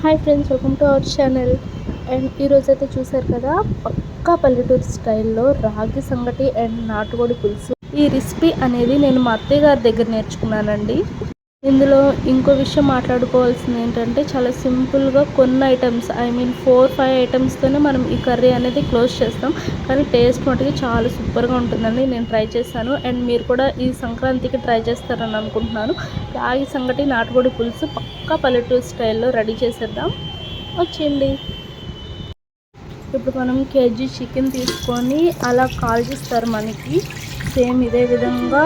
Hi friends welcome to our channel and ఈరోజు అయితే చూసారు కదా పక్కా పల్లెటూరు స్టైల్లో రాగి సంగటి అండ్ నాటుకోడి పులుసు. ఈ రెసిపీ అనేది నేను మా అత్తయ్య గారి దగ్గర నేర్చుకున్నానండి. ఇందులో ఇంకో విషయం మాట్లాడుకోవాల్సింది ఏంటంటే చాలా సింపుల్గా కొన్ని items I mean four five ఐటమ్స్తోనే మనం ఈ కర్రీ అనేది క్లోజ్ చేస్తాం. కానీ టేస్ట్ మటుకు చాలా సూపర్గా ఉంటుందండి. నేను ట్రై చేశాను. అండ్ మీరు కూడా ఈ సంక్రాంతికి ట్రై చేస్తారని అనుకుంటున్నాను. రాగి సంగటి నాటుకోడి పులుసు పక్కా పల్లెటూరు స్టైల్లో రెడీ చేసేద్దాం. వచ్చేయండి. ఇప్పుడు మనం కేజీ చికెన్ తీసుకొని అలా కాల్చిస్తారు మనకి. సేమ్ ఇదే విధంగా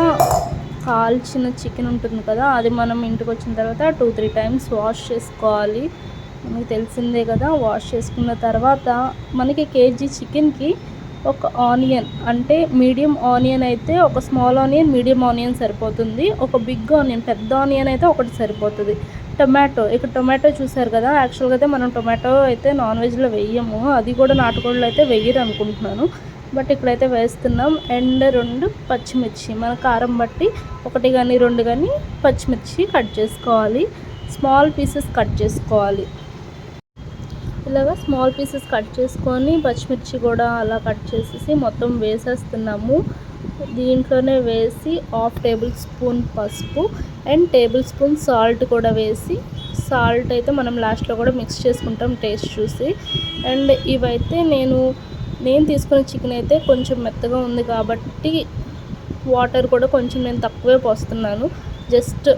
కాల్చిన చికెన్ ఉంటుంది కదా అది మనం ఇంటికి వచ్చిన తర్వాత టూ త్రీ టైమ్స్ వాష్ చేసుకోవాలి. మనకి తెలిసిందే కదా వాష్ చేసుకున్న తర్వాత మనకి కేజీ చికెన్కి ఒక ఆనియన్ అంటే మీడియం ఆనియన్ అయితే ఒక స్మాల్ ఆనియన్ మీడియం ఆనియన్ సరిపోతుంది. ఒక బిగ్ ఆనియన్ పెద్ద ఆనియన్ అయితే ఒకటి సరిపోతుంది. టొమాటో ఇక్కడ టొమాటో చూసారు కదా యాక్చువల్గా అయితే మనం టొమాటో అయితే నాన్ వెజ్లో వేయము. అది కూడా నాటుకోళ్ళు అయితే వేయరు అనుకుంటున్నాను బట్ ఇక్కడైతే వేస్తున్నాం. అండ్ రెండు పచ్చిమిర్చి. మన కారం బట్టి ఒకటి కానీ రెండు కానీ పచ్చిమిర్చి కట్ చేసుకోవాలి. స్మాల్ పీసెస్ కట్ చేసుకోవాలి. ఇలాగా స్మాల్ పీసెస్ కట్ చేసుకొని పచ్చిమిర్చి కూడా అలా కట్ చేసేసి మొత్తం వేసేస్తున్నాము. దీంట్లోనే వేసి హాఫ్ టేబుల్ స్పూన్ పసుపు అండ్ టేబుల్ స్పూన్ సాల్ట్ కూడా వేసి సాల్ట్ అయితే మనం లాస్ట్లో కూడా మిక్స్ చేసుకుంటాం టేస్ట్ చూసి. అండ్ ఇవైతే నేను నేను తీసుకున్న చికెన్ అయితే కొంచెం మెత్తగా ఉంది కాబట్టి వాటర్ కూడా కొంచెం నేను తక్కువే పోస్తున్నాను. జస్ట్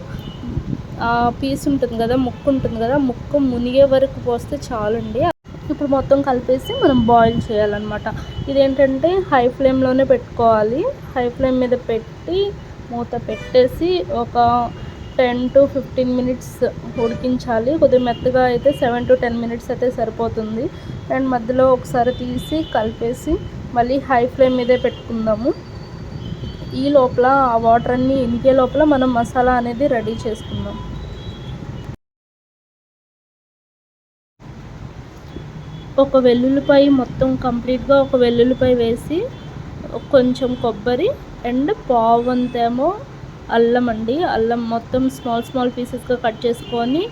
పీస్ ఉంటుంది కదా ముక్కు ఉంటుంది కదా ముక్కు మునిగే వరకు పోస్తే చాలండి. ఇప్పుడు మొత్తం కలిపేసి మనం బాయిల్ చేయాలన్నమాట. ఇదేంటంటే హై ఫ్లేమ్లోనే పెట్టుకోవాలి. హై ఫ్లేమ్ మీద పెట్టి మూత పెట్టేసి ఒక టెన్ టు ఫిఫ్టీన్ మినిట్స్ ఉడికించాలి. కొద్దిగా మెత్తగా అయితే సెవెన్ టు టెన్ మినిట్స్ అయితే సరిపోతుంది. అండ్ మధ్యలో ఒకసారి తీసి కలిపేసి మళ్ళీ హై ఫ్లేమ్ మీదే పెట్టుకుందాము. ఈ లోపల ఆ వాటర్ అన్నీ ఇనికే లోపల మనం మసాలా అనేది రెడీ చేసుకుందాం. ఒక వెల్లుల్లిపాయ మొత్తం కంప్లీట్గా ఒక వెల్లుల్లిపాయ వేసి కొంచెం కొబ్బరి అండ్ పావంతేమో అల్లం అండి. అల్లం మొత్తం స్మాల్ స్మాల్ పీసెస్గా కట్ చేసుకొని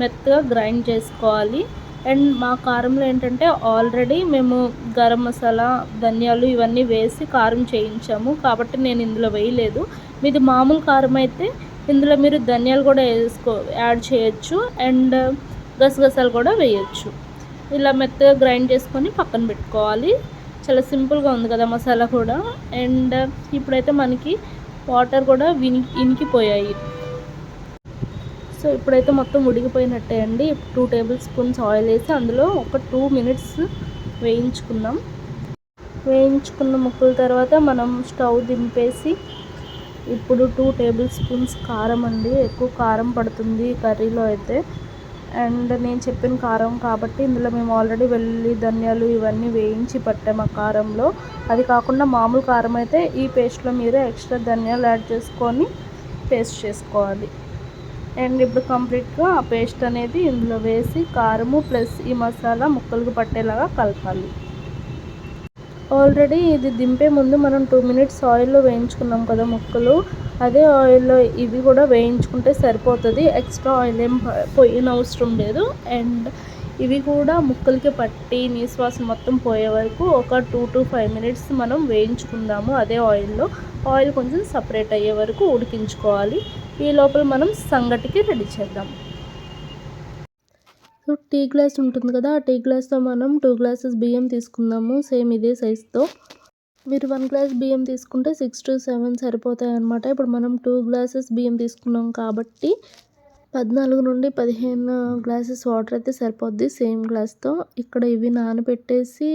మెత్తగా గ్రైండ్ చేసుకోవాలి. అండ్ మా కారంలో ఏంటంటే ఆల్రెడీ మేము గరం మసాలా ధనియాలు ఇవన్నీ వేసి కారం చేయించాము. కాబట్టి నేను ఇందులో వేయలేదు. మీది మామూలు కారం అయితే ఇందులో మీరు ధనియాలు కూడా వేసుకో యాడ్ చేయొచ్చు. అండ్ గసగసాలు కూడా వేయచ్చు. ఇలా మెత్తగా గ్రైండ్ చేసుకొని పక్కన పెట్టుకోవాలి. చాలా సింపుల్గా ఉంది కదా మసాలా కూడా. అండ్ ఇప్పుడైతే మనకి వాటర్ కూడా విని ఇనికిపోయాయి. సో ఇప్పుడైతే మొత్తం ఉడికిపోయినట్టే అండి. టూ టేబుల్ స్పూన్స్ ఆయిల్ వేసి అందులో ఒక టూ మినిట్స్ వేయించుకుందాం. వేయించుకున్న ముక్కల తర్వాత మనం స్టవ్ దింపేసి ఇప్పుడు టూ టేబుల్ స్పూన్స్ కారం అండి. ఎక్కువ కారం పడుతుంది కర్రీలో అయితే. అండ్ నేను చెప్పిన కారం కాబట్టి ఇందులో మేము ఆల్రెడీ వెల్లుల్లి ధనియాలు ఇవన్నీ వేయించి పట్టాము ఆ కారంలో. అది కాకుండా మామూలు కారం అయితే ఈ పేస్ట్లో మీరు ఎక్స్ట్రా ధనియాలు యాడ్ చేసుకొని పేస్ట్ చేసుకోవాలి. అండ్ ఇప్పుడు కంప్లీట్గా ఆ పేస్ట్ అనేది ఇందులో వేసి కారము ప్లస్ ఈ మసాలా ముక్కలకు పట్టేలాగా కలపాలి. ఆల్రెడీ ఇది దింపే ముందు మనం టూ మినిట్స్ ఆయిల్లో వేయించుకున్నాం కదా ముక్కలు. అదే ఆయిల్లో ఇవి కూడా వేయించుకుంటే సరిపోతుంది. ఎక్స్ట్రా ఆయిల్ ఏం పోయిన అవసరం లేదు. అండ్ ఇవి కూడా ముక్కలకి పట్టి నీశ్వాస మొత్తం పోయే వరకు ఒక టూ టు ఫైవ్ మినిట్స్ మనం వేయించుకుందాము అదే ఆయిల్లో ఆయిల్ కొంచెం సపరేట్ అయ్యే వరకు ఉడికించుకోవాలి. ఈ లోపల మనం సంగటికి రెడీ చేద్దాం. సో టీ గ్లాస్ ఉంటుంది కదా ఆ టీ గ్లాస్తో మనం టూ గ్లాసెస్ బియ్యం తీసుకుందాము సేమ్ ఇదే సైజ్తో మీరు వన్ గ్లాస్ బియ్యం తీసుకుంటే సిక్స్ టు సెవెన్ సరిపోతాయి అనమాట ఇప్పుడు మనం టూ గ్లాసెస్ బియ్యం తీసుకున్నాం కాబట్టి పద్నాలుగు నుండి పదిహేను గ్లాసెస్ వాటర్ అయితే సరిపోద్ది. సేమ్ గ్లాస్తో ఇక్కడ ఇవి నానబెట్టేసి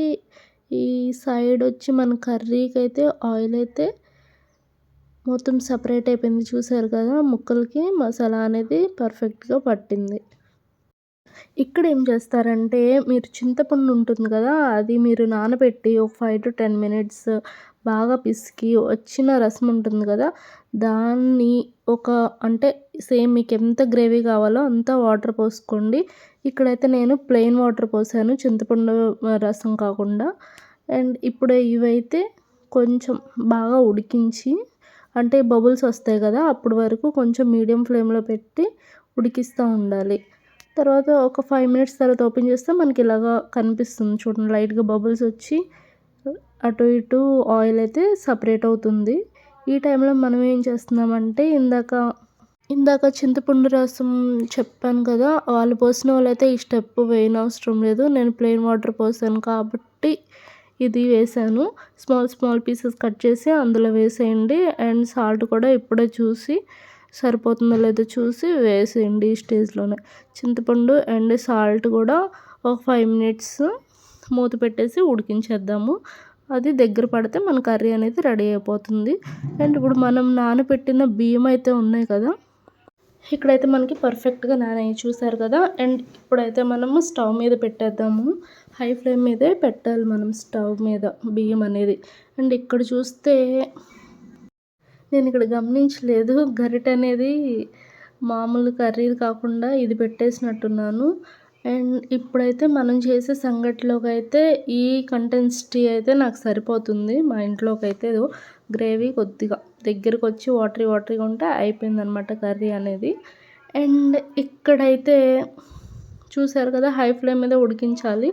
ఈ సైడ్ వచ్చి మన కర్రీకి అయితే ఆయిల్ అయితే మొత్తం సపరేట్ అయిపోయింది. చూసారు కదా ముక్కలకి మసాలా అనేది పర్ఫెక్ట్గా పట్టింది. ఇక్కడ ఏం చేస్తారంటే మీరు చింతపండు ఉంటుంది కదా అది మీరు నానబెట్టి ఒక ఫైవ్ టు టెన్ మినిట్స్ బాగా పిసికి వచ్చిన రసం ఉంటుంది కదా దాన్ని ఒక అంటే సేమ్ మీకు ఎంత గ్రేవీ కావాలో అంత వాటర్ పోసుకోండి. ఇక్కడైతే నేను ప్లెయిన్ వాటర్ పోసాను చింతపండు రసం కాకుండా. అండ్ ఇప్పుడు ఇవైతే కొంచెం బాగా ఉడికించి అంటే బబుల్స్ వస్తాయి కదా అప్పటి వరకు కొంచెం మీడియం ఫ్లేమ్లో పెట్టి ఉడికిస్తూ ఉండాలి. తర్వాత ఒక ఫైవ్ మినిట్స్ తర్వాత ఓపెన్ చేస్తే మనకి ఇలాగా కనిపిస్తుంది చూడండి లైట్గా బబుల్స్ వచ్చి అటు ఇటు ఆయిల్ అయితే సపరేట్ అవుతుంది. ఈ టైంలో మనం ఏం చేస్తున్నామంటే ఇందాక ఇందాక చింతపండు రసం చెప్పాను కదా వాళ్ళు పోసిన వాళ్ళైతే ఈ స్టెప్ వేయనవసరం లేదు. నేను ప్లెయిన్ వాటర్ పోసాను కాబట్టి ఇది వేసాను. స్మాల్ స్మాల్ పీసెస్ కట్ చేసి అందులో వేసేయండి. అండ్ సాల్ట్ కూడా ఇప్పుడే చూసి సరిపోతుందో లేదో చూసి వేసేయండి ఈ స్టేజ్లోనే చింతపండు అండ్ సాల్ట్ కూడా ఒక ఫైవ్ మినిట్స్ మూత పెట్టేసి ఉడికించేద్దాము. అది దగ్గర పడితే మన కర్రీ అనేది రెడీ అయిపోతుంది. అండ్ ఇప్పుడు మనం నానబెట్టిన బియ్యం అయితే ఉన్నాయి కదా ఇక్కడైతే మనకి పర్ఫెక్ట్గా నానయ్య చూసారు కదా? అండ్ ఇప్పుడైతే మనము స్టవ్ మీద పెట్టేద్దాము. హై ఫ్లేమ్ మీదే పెట్టాలి మనం స్టవ్ మీద బియ్యం అనేది. అండ్ ఇక్కడ చూస్తే నేను ఇక్కడ గమనించలేదు గరిట అనేది మామూలు కర్రీ కాకుండా ఇది పెట్టేసినట్టున్నాను. అండ్ ఇప్పుడైతే మనం చేసే సంగటిలోకి అయితే ఈ కంటెన్సిటీ అయితే నాకు సరిపోతుంది. మా ఇంట్లోకి అయితే గ్రేవీ కొద్దిగా దగ్గరకు వచ్చి వాటరీ వాటరీగా ఉంటే అయిపోయిందనమాట కర్రీ అనేది. అండ్ ఇక్కడైతే చూసారు కదా హై ఫ్లేమ్ మీద ఉడికించాలి.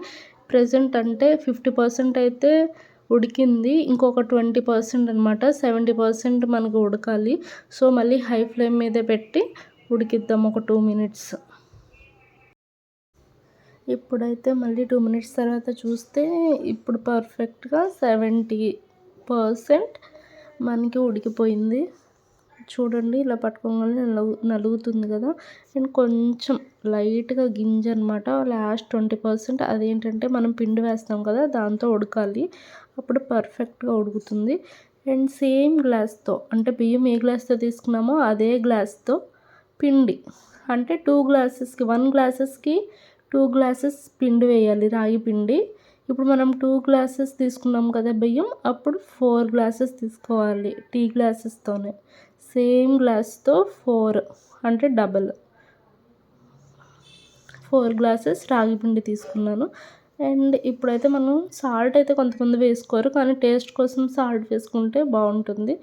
ప్రజెంట్ అంటే ఫిఫ్టీ పర్సెంట్ అయితే ఉడికింది. ఇంకొక ట్వంటీ పర్సెంట్ అనమాట సెవెంటీ పర్సెంట్ మనకు ఉడకాలి. సో మళ్ళీ హై ఫ్లేమ్ మీద పెట్టి ఉడికిద్దాం ఒక టూ మినిట్స్. ఇప్పుడైతే మళ్ళీ టూ మినిట్స్ తర్వాత చూస్తే ఇప్పుడు పర్ఫెక్ట్గా సెవెంటీ పర్సెంట్ మనకి ఉడికిపోయింది. చూడండి ఇలా పట్టుకోగానే నలుగు నలుగుతుంది కదా. అండ్ కొంచెం లైట్గా గింజ అనమాట లాస్ట్ ట్వంటీ పర్సెంట్ అదేంటంటే మనం పిండి వేస్తాం కదా దాంతో ఉడకాలి. అప్పుడు పర్ఫెక్ట్గా ఉడుకుతుంది. అండ్ సేమ్ గ్లాస్తో అంటే బియ్యం ఏ గ్లాస్తో తీసుకున్నామో అదే గ్లాస్తో పిండి. అంటే టూ గ్లాసెస్కి వన్ గ్లాసెస్కి టూ గ్లాసెస్ పిండి వేయాలి రాగి పిండి. ఇప్పుడు మనం టూ గ్లాసెస్ తీసుకున్నాం కదా బియ్యం అప్పుడు ఫోర్ గ్లాసెస్ తీసుకోవాలి టీ గ్లాసెస్తోనే సేమ్ గ్లాస్తో ఫోర్ అంటే డబల్. ఫోర్ గ్లాసెస్ రాగి పిండి తీసుకున్నాను. అండ్ ఇప్పుడైతే మనం సాల్ట్ అయితే కొంతమంది వేసుకోరు కానీ టేస్ట్ కోసం సాల్ట్ వేసుకుంటే బాగుంటుంది.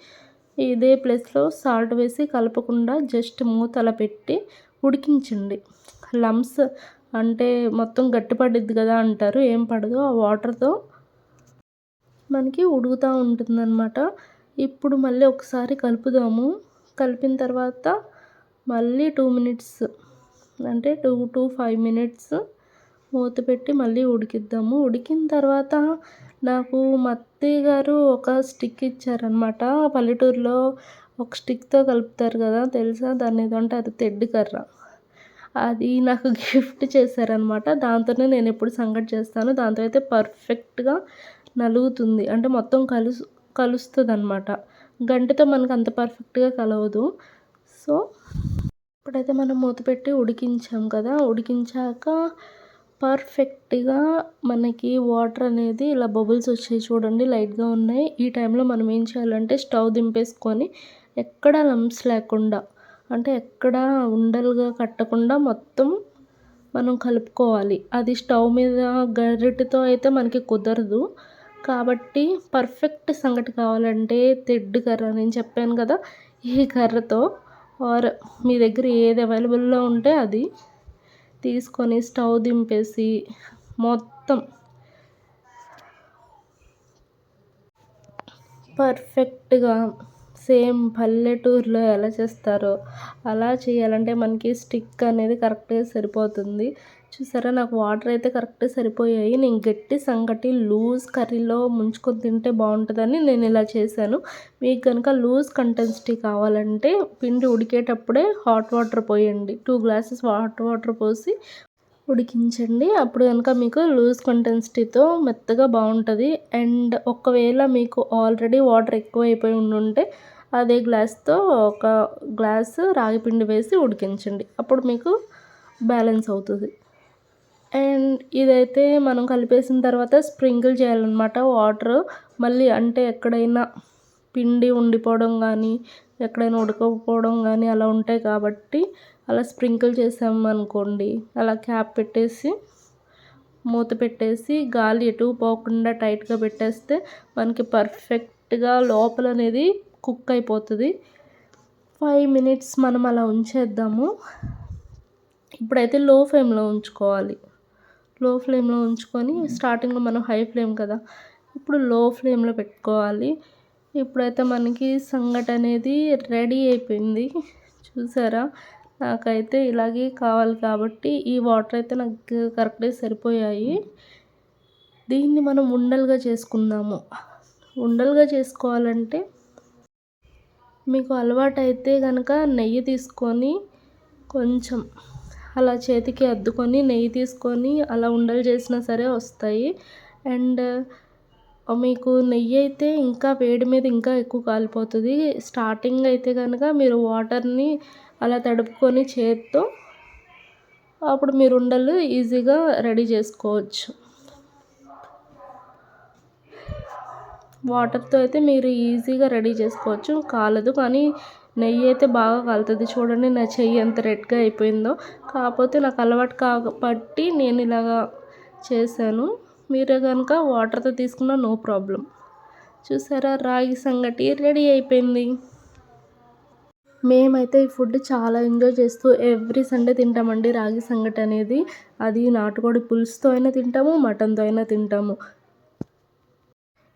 ఇదే ప్లేస్లో సాల్ట్ వేసి కలపకుండా జస్ట్ మూత అలా పెట్టి ఉడికించండి. లమ్స్ అంటే మొత్తం గట్టి పడిద్ది కదా అంటారు ఏం పడదు. ఆ వాటర్తో మనకి ఉడుకుతూ ఉంటుందన్నమాట. ఇప్పుడు మళ్ళీ ఒకసారి కలుపుదాము. కలిపిన తర్వాత మళ్ళీ టూ మినిట్స్ అంటే టూ టు ఫైవ్ మినిట్స్ మూత పెట్టి మళ్ళీ ఉడికిద్దాము. ఉడికిన తర్వాత నాకు మత్తి గారు ఒక స్టిక్ ఇచ్చారనమాట పల్లెటూరులో ఒక స్టిక్తో కలుపుతారు కదా తెలుసా? దాన్ని అంటే అది తెడ్డు కర్ర. అది నాకు గిఫ్ట్ చేశారనమాట. దాంతోనే నేను ఎప్పుడు సంగటి చేస్తాను. దాంతో అయితే పర్ఫెక్ట్గా నలుగుతుంది. అంటే మొత్తం కలుసు కలుస్తుంది అనమాట గంటతో మనకు అంత పర్ఫెక్ట్గా కలవదు. సో ఇప్పుడైతే మనం మూత పెట్టి ఉడికించాం కదా. ఉడికించాక పర్ఫెక్ట్గా మనకి వాటర్ అనేది ఇలా బబుల్స్ వచ్చాయి చూడండి లైట్గా ఉన్నాయి. ఈ టైంలో మనం ఏం చేయాలంటే స్టవ్ దింపేసుకొని ఎక్కడ లంప్స్ లేకుండా అంటే ఎక్కడ ఉండలుగా కట్టకుండా మొత్తం మనం కలుపుకోవాలి. అది స్టవ్ మీద గరిటెతో అయితే మనకి కుదరదు. కాబట్టి పర్ఫెక్ట్ సంగటి కావాలంటే తెడ్డు కర్ర నేను చెప్పాను కదా ఈ కర్రతో ఆర్ మీ దగ్గర ఏది అవైలబుల్లో ఉంటే అది తీసుకొని స్టవ్ దింపేసి మొత్తం పర్ఫెక్ట్గా సేమ్ పల్లెటూరులో ఎలా చేస్తారో అలా చేయాలంటే మనకి స్టిక్ అనేది కరెక్ట్గా సరిపోతుంది. చూసారా? నాకు వాటర్ అయితే కరెక్ట్గా సరిపోయాయి. నేను గట్టి సంగటి లూజ్ కర్రీలో ముంచుకొని తింటే బాగుంటుందని నేను ఇలా చేశాను. మీకు కనుక లూజ్ కంటెన్సిటీ కావాలంటే పిండి ఉడికేటప్పుడే హాట్ వాటర్ పోయండి. టూ గ్లాసెస్ హాట్ వాటర్ పోసి ఉడికించండి. అప్పుడు కనుక మీకు లూజ్ కంటెన్సిటీతో మెత్తగా బాగుంటుంది. అండ్ ఒకవేళ మీకు ఆల్రెడీ వాటర్ ఎక్కువ అయిపోయి ఉండుంటే అదే గ్లాస్తో ఒక గ్లాస్ రాగి పిండి వేసి ఉడికించండి. అప్పుడు మీకు బ్యాలెన్స్ అవుతుంది. అండ్ ఇదైతే మనం కలిపేసిన తర్వాత స్ప్రింకిల్ చేయాలన్నమాట. వాటర్ మళ్ళీ అంటే ఎక్కడైనా పిండి ఉండిపోవడం కానీ ఎక్కడైనా ఉడకపోవడం కానీ అలా ఉంటాయి కాబట్టి అలా స్ప్రింకిల్ చేసామనుకోండి అలా క్యాప్ పెట్టేసి మూత పెట్టేసి గాలి ఎటు పోకుండా టైట్గా పెట్టేస్తే మనకి పర్ఫెక్ట్గా లోపల అనేది కుక్ అయిపోతుంది ఫైవ్ మినిట్స్ మనం అలా ఉంచేద్దాము. ఇప్పుడైతే లో ఫ్లేమ్లో ఉంచుకోవాలి. లో ఫ్లేమ్లో ఉంచుకొని స్టార్టింగ్లో మనం హై ఫ్లేమ్ కదా ఇప్పుడు లో ఫ్లేమ్లో పెట్టుకోవాలి. ఇప్పుడైతే మనకి సంగటి అనేది రెడీ అయిపోయింది. చూసారా? నాకైతే ఇలాగే కావాలి కాబట్టి ఈ వాటర్ అయితే నాకు కరెక్ట్గా సరిపోయాయి. దీన్ని మనం ఉండలుగా చేసుకుందాము. ఉండలుగా చేసుకోవాలంటే మీకు అలవాటైతే కనుక నెయ్యి తీసుకొని కొంచెం అలా చేతికి అద్దుకొని నెయ్యి తీసుకొని అలా ఉండలు చేసినా సరే వస్తాయి. అండ్ మీకు నెయ్యి అయితే ఇంకా వేడి మీద ఇంకా ఎక్కువ కాలిపోతుంది. స్టార్టింగ్ అయితే కనుక మీరు వాటర్ని అలా తడుపుకొని చేత్తో అప్పుడు మీరు ఉండలు ఈజీగా రెడీ చేసుకోవచ్చు. వాటర్తో అయితే మీరు ఈజీగా రెడీ చేసుకోవచ్చు. కాలదు కానీ నెయ్యి అయితే బాగా కలుతుంది. చూడండి నా చెయ్యి ఎంత రెడ్గా అయిపోయిందో. కాకపోతే నాకు అలవాటు కాబట్టి నేను ఇలాగా చేశాను. మీరు కనుక వాటర్తో తీసుకున్న నో ప్రాబ్లం. చూసారా రాగి సంగటి రెడీ అయిపోయింది. మేమైతే ఈ ఫుడ్ చాలా ఎంజాయ్ చేస్తూ ఎవ్రీ సండే తింటామండి రాగి సంగటి అనేది. అది నాటుకోడి పులుసుతో అయినా తింటాము మటన్తో అయినా తింటాము.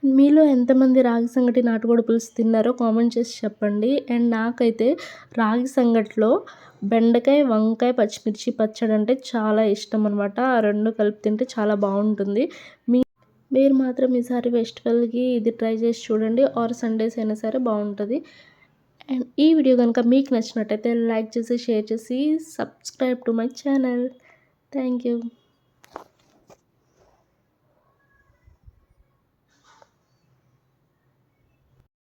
మీలో ఎంతమంది రాగి సంగటి నాటుకోడి పులుసు తిన్నారో కామెంట్ చేసి చెప్పండి. అండ్ నాకైతే రాగి సంగటిలో బెండకాయ వంకాయ పచ్చిమిర్చి పచ్చడి అంటే చాలా ఇష్టం అనమాట ఆ రెండు కలిపి తింటే చాలా బాగుంటుంది. మీ మీరు మాత్రం ఈసారి ఫెస్టివల్కి ఇది ట్రై చేసి చూడండి. ఆర్ సండేస్ అయినా సరే బాగుంటుంది. అండ్ ఈ వీడియో కనుక మీకు నచ్చినట్టయితే లైక్ చేసి షేర్ చేసి subscribe to my channel. Thank you.